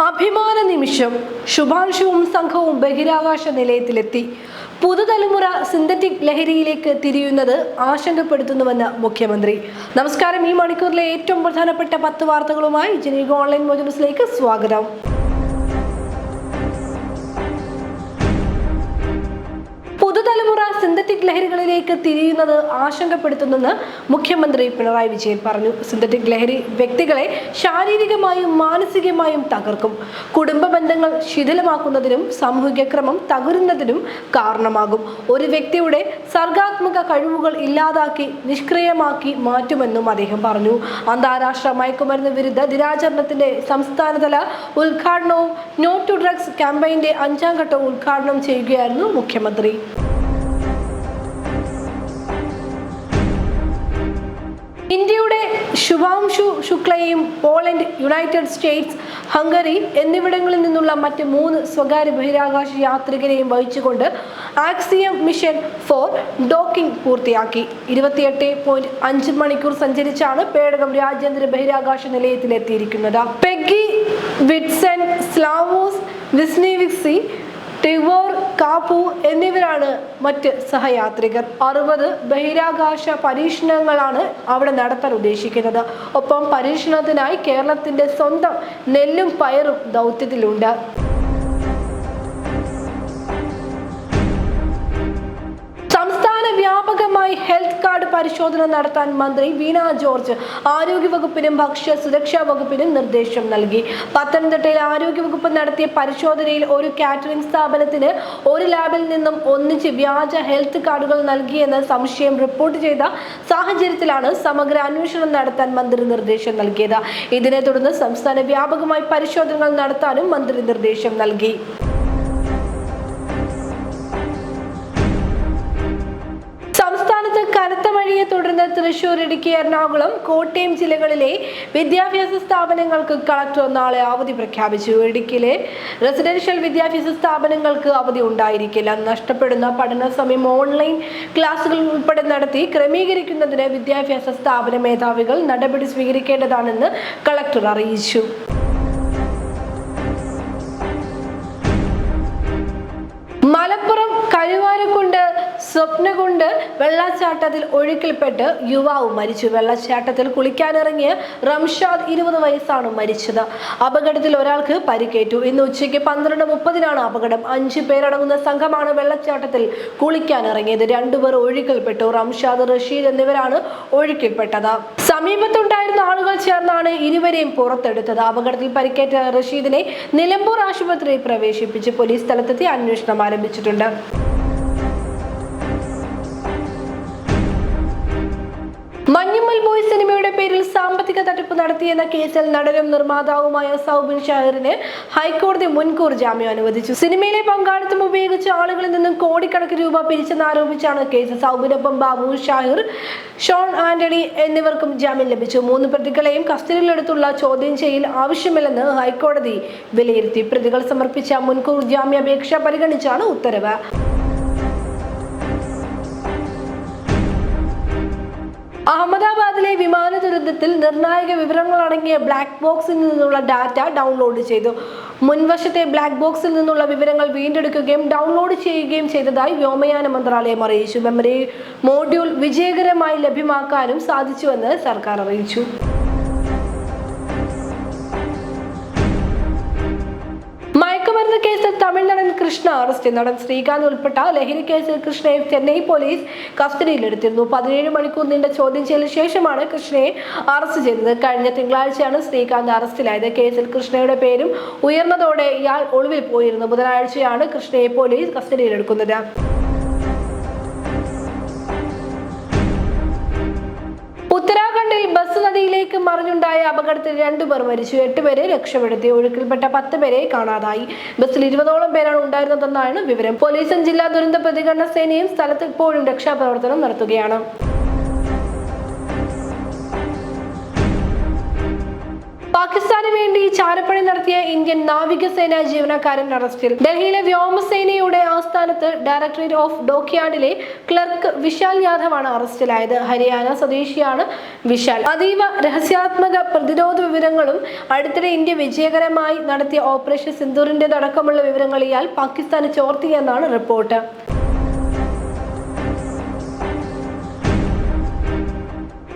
അഭിമാന നിമിഷം ശുഭാംശുവും സംഘവും ബഹിരാകാശ നിലയത്തിലെത്തി. പുതുതലമുറ സിന്തറ്റിക് ലഹരിയിലേക്ക് തിരിയുന്നത് ആശങ്കപ്പെടുത്തുന്നുവെന്ന് മുഖ്യമന്ത്രി. നമസ്കാരം. ഈ മണിക്കൂറിലെ ഏറ്റവും പ്രധാനപ്പെട്ട പത്ത് വാർത്തകളുമായി ജനീക ഓൺലൈൻ മോജനസിലേക്ക് സ്വാഗതം. പുതുതലമുറ സിന്തറ്റിക് ലഹരികളിലേക്ക് തിരിയുന്നത് ആശങ്കപ്പെടുത്തുന്നെന്ന് മുഖ്യമന്ത്രി പിണറായി വിജയൻ പറഞ്ഞു. സിന്തറ്റിക് ലഹരി വ്യക്തികളെ ശാരീരികമായും മാനസികമായും തകർക്കും. കുടുംബ ബന്ധങ്ങൾ ശിഥിലമാക്കുന്നതിനും സാമൂഹിക ക്രമം തകരുന്നതിനും കാരണമാകും. ഒരു വ്യക്തിയുടെ സർഗാത്മക കഴിവുകൾ ഇല്ലാതാക്കി നിഷ്ക്രിയമാക്കി മാറ്റുമെന്നും അദ്ദേഹം പറഞ്ഞു. അന്താരാഷ്ട്ര മയക്കുമരുന്ന് വിരുദ്ധ ദിനാചരണത്തിന്റെ സംസ്ഥാനതല ഉദ്ഘാടനവും നോ ടു ഡ്രഗ്സ് ക്യാമ്പയിന്റെ അഞ്ചാം ഘട്ടം ഉദ്ഘാടനം ചെയ്യുകയായിരുന്നു മുഖ്യമന്ത്രി. ശുക്ലയും പോളണ്ട് യുണൈറ്റഡ് സ്റ്റേറ്റ്സ് ഹംഗറി എന്നിവിടങ്ങളിൽ നിന്നുള്ള മറ്റ് മൂന്ന് സ്വകാര്യ ബഹിരാകാശ യാത്രികരെയും വഹിച്ചുകൊണ്ട് ആക്സിയം മിഷൻ ഫോർ ഡോക്കിംഗ് പൂർത്തിയാക്കി. ഇരുപത്തിയെട്ട് പോയിന്റ് അഞ്ച് മണിക്കൂർ സഞ്ചരിച്ചാണ് പേടകം രാജ്യാന്തര ബഹിരാകാശ നിലയത്തിലെത്തിയിരിക്കുന്നത്. Peggy Whitson Slawosz Wisniewski Tibor Kapu എന്നിവരാണ് മറ്റ് സഹയാത്രികർ. അറുപത് ബഹിരാകാശ പരീക്ഷണങ്ങളാണ് അവിടെ നടത്താൻ ഉദ്ദേശിക്കുന്നത്. ഒപ്പം പരീക്ഷണത്തിനായി കേരളത്തിന്റെ സ്വന്തം നെല്ലും പയറും ദൗത്യത്തിലുണ്ട്. സംസ്ഥാന വ്യാപകമായി ഹെൽത്ത് കാർഡ് പരിശോധന നടത്താൻ മന്ത്രി വീണ ജോർജ് ആരോഗ്യവകുപ്പിനും ഭക്ഷ്യ സുരക്ഷാ വകുപ്പിനും നിർദ്ദേശം നൽകി. പത്തനംതിട്ടയിൽ ആരോഗ്യവകുപ്പ് നടത്തിയ പരിശോധനയിൽ ഒരു കാറ്ററിംഗ് സ്ഥാപനത്തിന് ഒരു ലാബിൽ നിന്നും ഒന്നിച്ച് വ്യാജ ഹെൽത്ത് കാർഡുകൾ നൽകിയെന്ന് സംശയം റിപ്പോർട്ട് ചെയ്ത സാഹചര്യത്തിലാണ് സമഗ്ര അന്വേഷണം നടത്താൻ മന്ത്രി നിർദ്ദേശം നൽകിയത്. ഇതിനെ തുടർന്ന് സംസ്ഥാന വ്യാപകമായി പരിശോധനകൾ നടത്താനും മന്ത്രി നിർദ്ദേശം നൽകി. മഴയെ തുടർന്ന് തൃശൂർ ഇടുക്കി എറണാകുളം കോട്ടയം ജില്ലകളിലെ വിദ്യാഭ്യാസ സ്ഥാപനങ്ങൾക്ക് കളക്ടർ നാളെ അവധി പ്രഖ്യാപിച്ചു. ഇടുക്കിയിലെ റെസിഡൻഷ്യൽ വിദ്യാഭ്യാസ സ്ഥാപനങ്ങൾക്ക് അവധി ഉണ്ടായിരിക്കില്ല. നഷ്ടപ്പെടുന്ന പഠന സമയം ഓൺലൈൻ ക്ലാസുകൾ ഉൾപ്പെടെ നടത്തി ക്രമീകരിക്കുന്നതിന് വിദ്യാഭ്യാസ സ്ഥാപന മേധാവികൾ നടപടി സ്വീകരിക്കേണ്ടതാണെന്ന് കളക്ടർ അറിയിച്ചു. സ്വപ്നകുണ്ട് വെള്ളച്ചാട്ടത്തിൽ ഒഴുക്കിൽപ്പെട്ട് യുവാവ് മരിച്ചു. വെള്ളച്ചാട്ടത്തിൽ കുളിക്കാനിറങ്ങിയ റംഷാദ് ഇരുപത് വയസ്സാണ് മരിച്ചത്. അപകടത്തിൽ ഒരാൾക്ക് പരിക്കേറ്റു. ഇന്ന് ഉച്ചയ്ക്ക് പന്ത്രണ്ട് മുപ്പതിനാണ് അപകടം. അഞ്ചു പേരടങ്ങുന്ന സംഘമാണ് വെള്ളച്ചാട്ടത്തിൽ കുളിക്കാനിറങ്ങിയത്. രണ്ടുപേർ ഒഴുക്കിൽപ്പെട്ടു. റംഷാദ് റഷീദ് എന്നിവരാണ് ഒഴുക്കിൽപ്പെട്ടത്. സമീപത്തുണ്ടായിരുന്ന ആളുകൾ ചേർന്നാണ് ഇരുവരെയും പുറത്തെടുത്തത്. അപകടത്തിൽ പരിക്കേറ്റ റഷീദിനെ നിലമ്പൂർ ആശുപത്രിയിൽ പ്രവേശിപ്പിച്ച് പോലീസ് സ്ഥലത്തെത്തി അന്വേഷണം ആരംഭിച്ചിട്ടുണ്ട്. മഞ്ഞുമ്മൽ ബോയ് സിനിമയുടെ പേരിൽ സാമ്പത്തിക തട്ടിപ്പ് നടത്തിയെന്ന കേസിൽ നടനും നിർമ്മാതാവുമായ സൗബിൻ ഷാഹിറിന് ഹൈക്കോടതി മുൻകൂർ ജാമ്യം അനുവദിച്ചു. സിനിമയിലെ പങ്കാളിത്തം ഉപയോഗിച്ച് ആളുകളിൽ നിന്നും കോടിക്കണക്കിന് രൂപ പിരിച്ചെന്നാരോപിച്ചാണ് കേസ്. സൗബിനൊപ്പം ബാബു ഷാഹിർ ഷോൺ ആന്റണി എന്നിവർക്കും ജാമ്യം ലഭിച്ചു. മൂന്ന് പ്രതികളെയും കസ്റ്റഡിയിലെടുത്തുള്ള ചോദ്യം ചെയ്യൽ ആവശ്യമില്ലെന്ന് ഹൈക്കോടതി വിലയിരുത്തി. പ്രതികൾ സമർപ്പിച്ച മുൻകൂർ ജാമ്യാപേക്ഷ പരിഗണിച്ചാണ് ഉത്തരവ്. അഹമ്മദാബാദിലെ വിമാന ദുരന്തത്തിൽ നിർണായക വിവരങ്ങൾ അടങ്ങിയ ബ്ലാക്ക് ബോക്സിൽ നിന്നുള്ള ഡാറ്റ ഡൗൺലോഡ് ചെയ്തു. മുൻവശത്തെ ബ്ലാക്ക് ബോക്സിൽ നിന്നുള്ള വിവരങ്ങൾ വീണ്ടെടുക്കുകയും ഡൗൺലോഡ് ചെയ്യുകയും ചെയ്തതായി വ്യോമയാന മന്ത്രാലയം അറിയിച്ചു. മെമ്മറി മോഡ്യൂൾ വിജയകരമായി ലഭ്യമാക്കാനും സാധിച്ചുവെന്ന് സർക്കാർ അറിയിച്ചു. തമിഴ് നടൻ കൃഷ്ണ അറസ്റ്റ് നടൻ ശ്രീകാന്ത് ഉൾപ്പെട്ട ലഹരി കേസിൽ കൃഷ്ണയെ ചെന്നൈ പോലീസ് കസ്റ്റഡിയിലെടുത്തിരുന്നു. പതിനേഴ് മണിക്കൂർ നീണ്ട ചോദ്യം ചെയ്യലിന് ശേഷമാണ് കൃഷ്ണയെ അറസ്റ്റ് ചെയ്തത്. കഴിഞ്ഞ തിങ്കളാഴ്ചയാണ് ശ്രീകാന്ത് അറസ്റ്റിലായത് കേസിൽ കൃഷ്ണയുടെ പേരും ഉയർന്നതോടെ ഇയാൾ ഒളിവിൽ പോയിരുന്നു. ബുധനാഴ്ചയാണ് കൃഷ്ണയെ പോലീസ് കസ്റ്റഡിയിലെടുക്കുന്നത്. മറിഞ്ഞുണ്ടായ അപകടത്തിൽ രണ്ടുപേർ മരിച്ചു. എട്ടുപേരെ രക്ഷപ്പെടുത്തി. ഒഴുക്കിൽപ്പെട്ട പത്ത് പേരെ കാണാതായി. ബസ്സിൽ ഇരുപതോളം പേരാണ് ഉണ്ടായിരുന്നതെന്നാണ് വിവരം. പോലീസും ജില്ലാ ദുരന്ത പ്രതികരണ സേനയും സ്ഥലത്ത് ഇപ്പോഴും രക്ഷാപ്രവർത്തനം നടത്തുകയാണ്. പാകിസ്ഥാന് വേണ്ടി ചാരപ്പണി നടത്തിയ ഇന്ത്യൻ നാവികസേന ജീവനക്കാരൻ അറസ്റ്റിൽ. ഡൽഹിയിലെ വ്യോമസേനയുടെ ആസ്ഥാനത്ത് ഡയറക്ടറേറ്റ് ഓഫ് ഡോക്യാർഡിലെ ക്ലർക്ക് വിശാൽ യാദവാണ് അറസ്റ്റിലായത്. ഹരിയാന സ്വദേശിയാണ് വിശാൽ. അതീവ രഹസ്യാത്മക പ്രതിരോധ വിവരങ്ങളും അടുത്തിടെ ഇന്ത്യ വിജയകരമായി നടത്തിയ ഓപ്പറേഷൻ സിന്ദൂറിന്റെ അടക്കമുള്ള വിവരങ്ങൾ ഇയാൾ പാകിസ്ഥാന് ചോർത്തിയെന്നാണ് റിപ്പോർട്ട്.